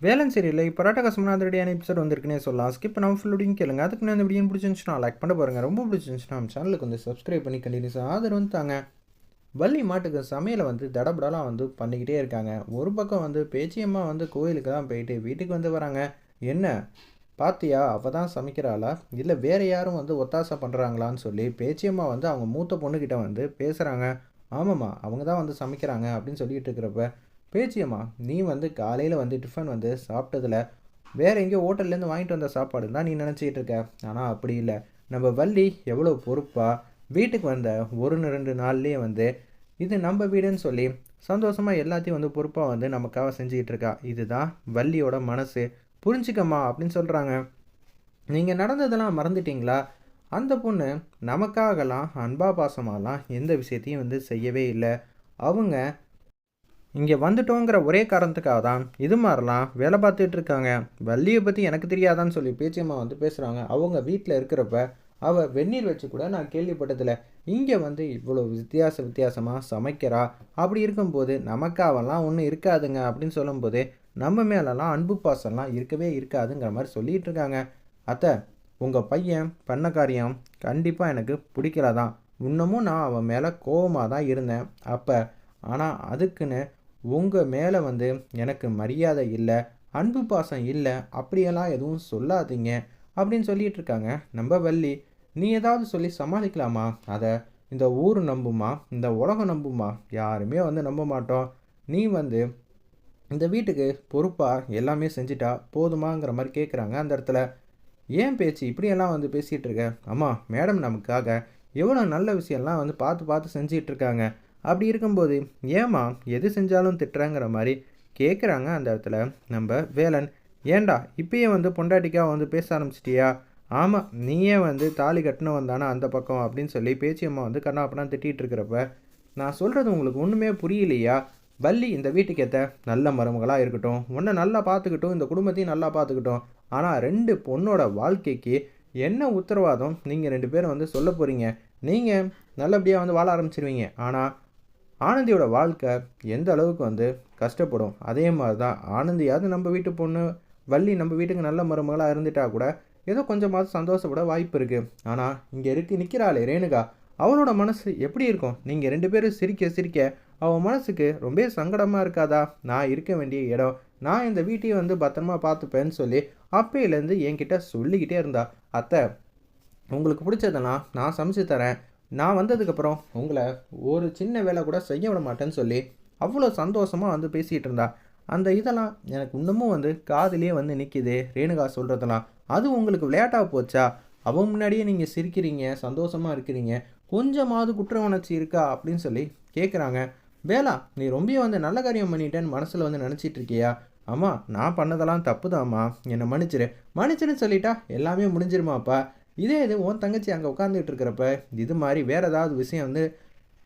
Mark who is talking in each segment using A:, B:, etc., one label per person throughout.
A: வேலன் சீரியலில் இப்போ ராட்டகாசமான அதிரடியான எபிசோட் வந்திருக்குனே சொல்லலாம். ஸ்கிப் நம்ம ஃபுல்லோடையும் கேளுங்க. அதுக்கு நான் இந்த வீடியோ பிடிச்சிருந்துச்சுன்னா லைக் பண்ண பாருங்க. ரொம்ப பிடிச்சிருந்துச்சுன்னா நம்ம சேனலுக்கு வந்து சப்ஸ்கிரைப் பண்ணி கண்டினியூஸாக ஆதரவு வந்து தாங்க. வள்ளி மாட்டுக்கு சமையலை வந்து தடபடலாம் வந்து பண்ணிக்கிட்டே இருக்காங்க. ஒரு பக்கம் வந்து பேச்சியம்மா வந்து கோயிலுக்கு தான் போயிட்டு வீட்டுக்கு வந்து வராங்க. என்ன? பாத்தியா? அவள் தான் சமைக்கிறாளா? இல்லை வேறு யாரும் வந்து ஒத்தாசை பண்ணுறாங்களான்னு சொல்லி பேச்சியம்மா வந்து அவங்க மூத்த பொண்ணுக்கிட்ட வந்து பேசுகிறாங்க ஆமாம்மா அவங்க தான் வந்து சமைக்கிறாங்க அப்படின்னு சொல்லிகிட்டு இருக்கிறப்ப பேச்சியம்மா நீ வந்து காலையில் வந்து டிஃபன் வந்து சாப்பிட்டதில் வேறு எங்கேயோ ஹோட்டல்லேருந்து வாங்கிட்டு வந்த சாப்பாடு தான் நீ நினச்சிக்கிட்டு இருக்க. ஆனால் அப்படி இல்லை. நம்ம வள்ளி எவ்வளோ பொறுப்பாக வீட்டுக்கு வந்த ஒரு ரெண்டு நாள்லேயே வந்து இது நம்ம வீடுன்னு சொல்லி சந்தோஷமாக எல்லாத்தையும் வந்து பொறுப்பாக வந்து நமக்காக செஞ்சுக்கிட்டு இருக்கா. இதுதான் வள்ளியோட மனசு. புரிஞ்சுக்கம்மா அப்படின்னு சொல்கிறாங்க நீங்கள் நடந்ததெல்லாம் மறந்துட்டீங்களா? அந்த பொண்ணு நமக்காகலாம் அன்பா பாசமாலாம் எந்த விஷயத்தையும் வந்து செய்யவே இல்லை. அவங்க இங்கே வந்துட்டோங்கிற ஒரே காரணத்துக்காக தான் இது மாதிரிலாம் வேலை பார்த்துட்டு இருக்காங்க. வள்ளியை பற்றி எனக்கு தெரியாதான்னு சொல்லி பேச்சியம்மா வந்து பேசுகிறாங்க அவங்க வீட்டில் இருக்கிறப்ப அவள் வெந்நீர் வச்சு கூட நான் கேள்விப்பட்டதில்ல. இங்கே வந்து இவ்வளோ வித்தியாச வித்தியாசமாக சமைக்கிறா? அப்படி இருக்கும்போது நமக்கு அவெல்லாம் ஒன்றும் இருக்காதுங்க அப்படின்னு சொல்லும்போது நம்ம மேலெல்லாம் அன்பு பாசம்லாம் இருக்கவே இருக்காதுங்கிற மாதிரி சொல்லிகிட்டு இருக்காங்க. அத்தை உங்கள் பையன் பண்ண காரியம் கண்டிப்பாக எனக்கு பிடிக்கல தான் இன்னமும் நான் அவன் மேலே கோபமாக தான் இருந்தேன். அப்போ ஆனால் அதுக்குன்னு உங்கள் மேலே வந்து எனக்கு மரியாதை இல்லை அன்பு பாசம் இல்லை அப்படியெல்லாம் எதுவும் சொல்லாதீங்க அப்படின்னு சொல்லிட்டு இருக்காங்க. நம்ம வள்ளி நீ ஏதாவது சொல்லி சமாளிக்கலாமா? அதை இந்த ஊர் நம்புமா? இந்த உலகம் நம்புமா? யாருமே வந்து நம்ப மாட்டோம். நீ வந்து இந்த வீட்டுக்கு பொறுப்பாக எல்லாமே செஞ்சிட்டா போதுமாங்கிற மாதிரி கேட்குறாங்க அந்த இடத்துல. ஏன் பேச்சு இப்படியெல்லாம் வந்து பேசிகிட்டு இருக்க? அம்மா மேடம் நமக்காக எவ்வளோ நல்ல விஷயம்லாம் வந்து பார்த்து பார்த்து செஞ்சிகிட்ருக்காங்க இருக்காங்க. அப்படி இருக்கும்போது ஏமா எது செஞ்சாலும் திட்டுறாங்கிற மாதிரி கேட்குறாங்க அந்த இடத்துல. நம்ம வேலன் ஏண்டா இப்பயே வந்து பொண்டாட்டிக்காக வந்து பேச ஆரம்பிச்சிட்டியா? ஆமாம் நீயே வந்து தாலி கட்டினவன் தானே அந்த பக்கம் அப்படின்னு சொல்லி பேச்சியம்மா வந்து கண்ணாப்பனா திட்டிகிட்டு இருக்கிறப்ப நான் சொல்கிறது உங்களுக்கு ஒன்றுமே புரியலையா? வள்ளி இந்த வீட்டுக்கு ஏற்ற நல்ல மருமகளாக இருக்கட்டும். உன்னை நல்லா பார்த்துக்கிட்டும் இந்த குடும்பத்தையும் நல்லா பார்த்துக்கிட்டோம் ஆனால் ரெண்டு பொண்ணோட வாழ்க்கைக்கு என்ன உத்தரவாதம் நீங்கள் ரெண்டு பேரும் வந்து சொல்ல போகிறீங்க நீங்கள் நல்லபடியாக வந்து வாழ ஆரம்பிச்சிருவீங்க. ஆனால் ஆனந்தியோட வாழ்க்கை எந்த அளவுக்கு வந்து கஷ்டப்படும்? அதே மாதிரி தான் ஆனந்தியாவது நம்ம வீட்டு பொண்ணு வள்ளி நம்ம வீட்டுக்கு நல்ல மருமகளாக இருந்துட்டா கூட ஏதோ கொஞ்சமாவது சந்தோஷப்பட வாய்ப்பு இருக்குது ஆனால் இங்கே இருக்கு நிற்கிறாளே ரேணுகா. அவளோட மனசு எப்படி இருக்கும்? நீங்கள் ரெண்டு பேரும் சிரிக்க சிரிக்க அவன் மனசுக்கு ரொம்ப சங்கடமாக இருக்காதா? நான் இருக்க வேண்டிய இடம் நான் இந்த வீட்டையும் வந்து பத்திரமா பார்த்துப்பேன்னு சொல்லி அப்பையிலேருந்து என்கிட்ட சொல்லிக்கிட்டே இருந்தா. அத்தை உங்களுக்கு பிடிச்சதெல்லாம் நான் சமைச்சு தரேன். நான் வந்ததுக்கப்புறம் உங்களை ஒரு சின்ன வேலை கூட செய்ய விட மாட்டேன்னு சொல்லி அவ்வளோ சந்தோஷமாக வந்து பேசிகிட்டு இருந்தா. அந்த இதெல்லாம் எனக்கு இன்னமும் வந்து காதிலே வந்து நிற்கிது ரேணுகா சொல்கிறதெல்லாம் அது உங்களுக்கு விளையாட்டாக போச்சா? அவன் முன்னாடியே நீங்கள் சிரிக்கிறீங்க சந்தோஷமாக இருக்கிறீங்க. கொஞ்சமாவது குற்ற உணர்ச்சி இருக்கா அப்படின்னு சொல்லி கேட்குறாங்க வேலா நீ ரொம்ப வந்து நல்ல காரியம் பண்ணிட்டேன்னு மனசில் வந்து நினச்சிட்டு இருக்கியா? ஆமாம் நான் பண்ணதெல்லாம் தப்பு தான்மா என்னை மன்னிச்சிரு. மன்னிச்சிருன்னு சொல்லிட்டா எல்லாமே முடிஞ்சிருமாப்பா. இதே இது உன் தங்கச்சி அங்கே உட்காந்துட்டு இருக்கிறப்ப இது மாதிரி வேறு ஏதாவது விஷயம் வந்து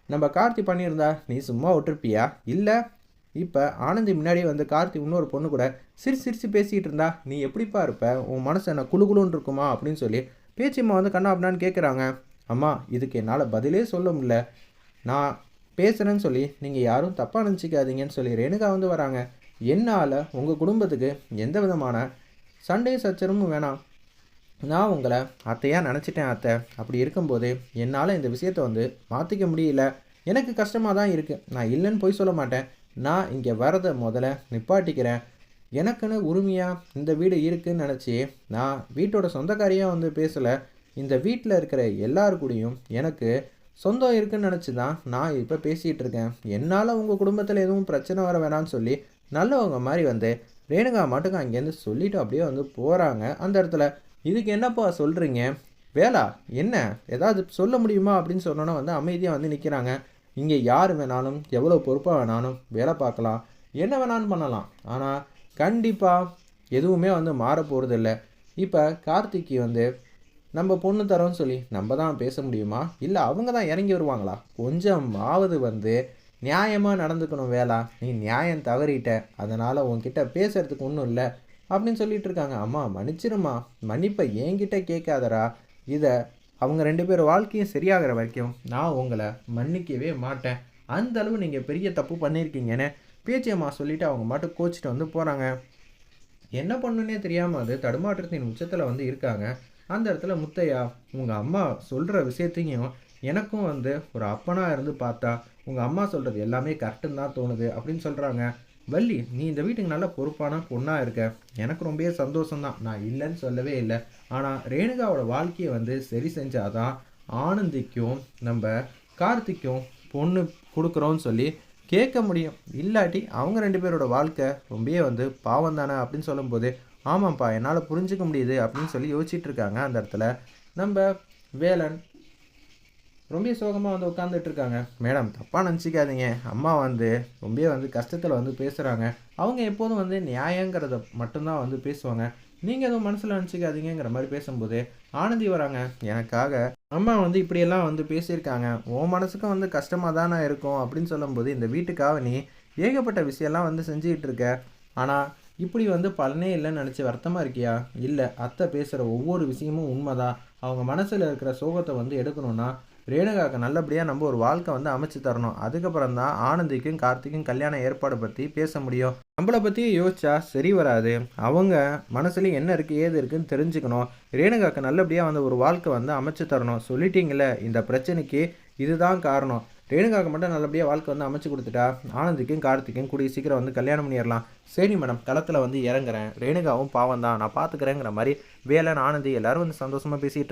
A: நம்ம கார்த்தி பண்ணியிருந்தா நீ சும்மா விட்டுருப்பியா? இல்லை இப்போ ஆனந்தி முன்னாடியே வந்து கார்த்தி இன்னொரு பொண்ணு கூட சிரிச்சு சிரிச்சு பேசிக்கிட்டு இருந்தா நீ எப்படிப்பா இருப்ப? உன் மனசு என்ன குழு குழுன்னு இருக்குமா? அப்படின்னு சொல்லி பேச்சிம்மா வந்து கண்ணா அப்படின்னான்னு கேட்குறாங்க அம்மா இதுக்கு என்னால் பதிலே சொல்ல முடியல. நான் பேசுகிறேன்னு சொல்லி நீங்கள் யாரும் தப்பாக நினச்சிக்காதீங்கன்னு சொல்லி ரேணுகா வந்து வராங்க. என்னால் உங்கள் குடும்பத்துக்கு எந்த விதமான சண்டை சச்சரமும் வேணாம். நான் உங்களை அத்தையாக நினச்சிட்டேன் அத்தை. அப்படி இருக்கும்போது என்னால் இந்த விஷயத்தை வந்து மாற்றிக்க முடியல. எனக்கு கஷ்டமாக தான் இருக்குது நான் இல்லைன்னு போய் சொல்ல மாட்டேன். நான் இங்கே வரதை முதல்ல நிப்பாட்டிக்கிறேன். எனக்குன்னு உரிமையாக இந்த வீடு இருக்குதுன்னு நினச்சி நான் வீட்டோட சொந்தக்காரியாக வந்து பேசலை. இந்த வீட்டில் இருக்கிற எல்லாருக்கூடையும் எனக்கு சொந்தம் இருக்குன்னு நினச்சி தான் நான் இப்போ பேசிகிட்டு இருக்கேன். என்னால் உங்கள் குடும்பத்தில் எதுவும் பிரச்சனை வர வேணாம்னு சொல்லி நல்லவங்க மாதிரி வந்து ரேணுகா மட்டும் அங்கேருந்து சொல்லிவிட்டு அப்படியே வந்து போகிறாங்க அந்த இடத்துல. இதுக்கு என்னப்பா சொல்கிறீங்க வேலா என்ன? ஏதாவது சொல்ல முடியுமா அப்படின்னு சொன்னோன்னா வந்து அமைதியாக வந்து நிற்கிறாங்க இங்கே யார் வேணாலும் எவ்வளோ பொறுப்பாக வேணாலும் வேலை பார்க்கலாம். என்ன வேணாலும் பண்ணலாம். ஆனால் கண்டிப்பாக எதுவுமே வந்து மாற போகிறது இல்லை இப்போ கார்த்திக்கு வந்து நம்ம பொண்ணு தரோன்னு சொல்லி நம்ம தான் பேச முடியுமா? இல்லை அவங்க தான் இறங்கி வருவாங்களா? கொஞ்சமாவது வந்து நியாயமாக நடந்துக்கணும் வேலா. நீ நியாயம் தவறிட்ட. அதனால் உன்கிட்ட பேசுகிறதுக்கு ஒன்றும் இல்லை. அப்படின்னு சொல்லிட்டு இருக்காங்க அம்மா மன்னிச்சிருமா மன்னிப்பை என்கிட்ட கேட்காதரா இதை அவங்க ரெண்டு பேர் வாழ்க்கையும் சரியாகிற வரைக்கும் நான் உங்களை மன்னிக்கவே மாட்டேன். அந்த அளவு நீங்கள் பெரிய தப்பு பண்ணியிருக்கீங்கன்னு பேச்சியம்மா சொல்லிவிட்டு அவங்க மட்டும் கோச்சிட்டு வந்து போகிறாங்க என்ன பண்ணுன்னே தெரியாமல் அது தடுமாற்றத்தின் உச்சத்தில் வந்து இருக்காங்க. அந்த இடத்துல முத்தையா உங்கள் அம்மா சொல்கிற விஷயத்தையும் எனக்கும் வந்து ஒரு அப்பனாக இருந்து பார்த்தா உங்கள் அம்மா சொல்கிறது எல்லாமே கரெக்டுன்னு தான் தோணுது அப்படின்னு சொல்கிறாங்க வள்ளி நீ இந்த வீட்டுக்கு நல்ல பொறுப்பான பொண்ணாக இருக்க. எனக்கு ரொம்பவே சந்தோஷம்தான். நான் இல்லைன்னு சொல்லவே இல்லை. ஆனால் ரேணுகாவோட வாழ்க்கையை வந்து சரி செஞ்சாதான் ஆனந்திக்கும் நம்ம கார்த்திக்கும் பொண்ணு கொடுக்குறோன்னு சொல்லி கேட்க முடியும். இல்லாட்டி அவங்க ரெண்டு பேரோட வாழ்க்கை ரொம்பவே வந்து பாவம் தானே அப்படின்னு சொல்லும்போது ஆமாம்ப்பா என்னால் புரிஞ்சுக்க முடியுது அப்படின்னு சொல்லி யோசிச்சுட்டு இருக்காங்க அந்த இடத்துல. நம்ம வேலன் ரொம்ப சோகமாக வந்து உட்காந்துட்டு இருக்காங்க மேடம் தப்பாக நினச்சிக்காதீங்க. அம்மா வந்து ரொம்ப வந்து கஷ்டத்தில் வந்து பேசுகிறாங்க அவங்க எப்போதும் வந்து நியாயங்கிறத மட்டும்தான் வந்து பேசுவாங்க. நீங்கள் எதுவும் மனசில் நினச்சிக்காதீங்கிற மாதிரி பேசும்போது ஆனந்தி வராங்க. எனக்காக அம்மா வந்து இப்படியெல்லாம் வந்து பேசியிருக்காங்க. உன் மனசுக்கும் வந்து கஷ்டமாக தானே இருக்கும் அப்படின்னு சொல்லும்போது இந்த வீட்டுக்காக நீ ஏகப்பட்ட விஷயம்லாம் வந்து செஞ்சுக்கிட்டு இருக்க ஆனால் இப்படி வந்து பலனே இல்லைன்னு நினச்சி வருத்தமாக இருக்கியா? இல்லை அத்தை பேசுகிற ஒவ்வொரு விஷயமும் உண்மைதான். அவங்க மனசில் இருக்கிற சோகத்தை வந்து எடுக்கணும்னா ரேணுகாவுக்கு நல்லபடியாக நம்ம ஒரு வாழ்க்கை வந்து அமைச்சு தரணும். அதுக்கப்புறம் தான் ஆனந்திக்கும் கார்த்திக்கும் கல்யாண ஏற்பாடு பற்றி பேச முடியும். நம்மளை பற்றி யோசிச்சா சரி வராது. அவங்க மனசுல என்ன இருக்குது ஏது இருக்குன்னு தெரிஞ்சுக்கணும். ரேணுகாவுக்கு நல்லபடியாக வந்து ஒரு வாழ்க்கை வந்து அமைச்சு தரணும். சொல்லிட்டீங்கள இந்த பிரச்சனைக்கு இதுதான் காரணம். ரேணுகாவுக்கு மட்டும் நல்லபடியாக வாழ்க்கை வந்து அமைச்சு கொடுத்துட்டா ஆனந்திக்கும் கார்த்திக்கும் கூடிய சீக்கிரம் வந்து கல்யாணம் பண்ணிடலாம். சரி மேடம் களத்தில் வந்து இறங்குறேன். ரேணுகாவும் பாவம் தான் நான் பார்த்துக்கிறேங்கிற மாதிரி வேலை ஆனந்தி எல்லாரும் வந்து சந்தோஷமாக பேசிட்டு